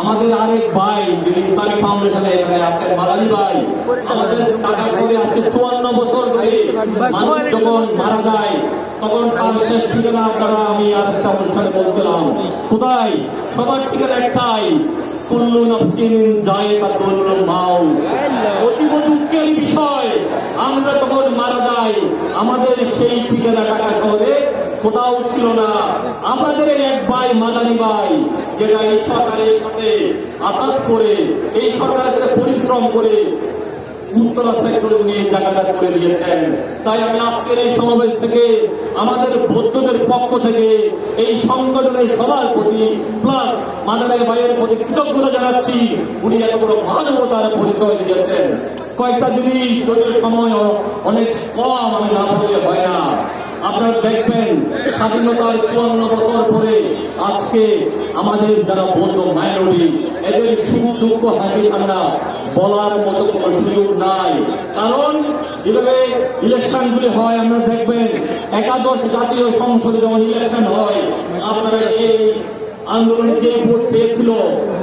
আমাদের আরেক ভাই, যিনি ইসলামিক ফাউন্ডেশনে এখানে আছেন, মাদানী ভাই, আমাদের টাকা শহরে আজকে চুয়ান্ন বছর ধরে মানুষ যখন মারা যায়, তখন তার শেষ ঠিকানা আপনারা, আমি আর একটা অনুষ্ঠানে বলছিলাম কোথায়? সবার ঠিকানা একটাই, কুল্লু নফসিন জায়গাতুল মাউত অতীব দুঃখের বিষয়, আমরা যখন মারা যাই, আমাদের সেই ঠিকানা ঢাকা শহরে কোথাও ছিল না। আমাদের এক ভাই, মাদানি ভাই, যেটা এই সরকারের সাথে আঘাত করে, এই সরকারের সাথে পরিশ্রম করে উত্তরা সেক্টরে এই জায়গাটা করে দিয়েছেন তাই আমি আজকের এই সমাবেশ থেকে আমাদের বৌদ্ধদের পক্ষ থেকে এই সংগঠনের সবার প্রতি, প্লাস মাদানের ভাইয়ের প্রতি কৃতজ্ঞতা জানাচ্ছি। উনি এত বড় মানবতার পরিচয় দিয়েছেন। কয়েকটা জিনিস যদিও সময় অনেক কম, আমি না না আপনারা দেখবেন, স্বাধীনতার চুয়ান্ন বছর পরে আজকে আমাদের যারা বৌদ্ধ মাইনরিটি, এদের সুখ দুঃখ হাসি ঠান্ডা বলার মতো কোনো সুযোগ নাই। কারণ যেভাবে ইলেকশনগুলি হয়, আমরা দেখবেন একাদশ জাতীয় সংসদে যখন ইলেকশন হয়, আপনারা এই আন্দোলনে যে ভোট পেয়েছিল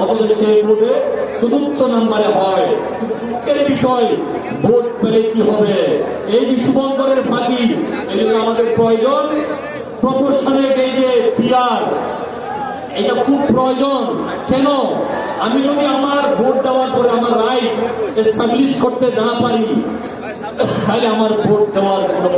অথচ সেই ভোটে চতুর্থ নাম্বারে হয়। বিষয়, ভোট পেলে কি হবে? এই যে শুভঙ্করের ফাঁকি আমাদের প্রয়োজন। প্রপোর্শনের এই যে পিয়ার এটা খুব প্রয়োজন। কেন? আমি যদি আমার ভোট দেওয়ার পরে আমার রাইট এস্টাবলিশ করতে না পারি, তাহলে আমার ভোট দেওয়ার কোনো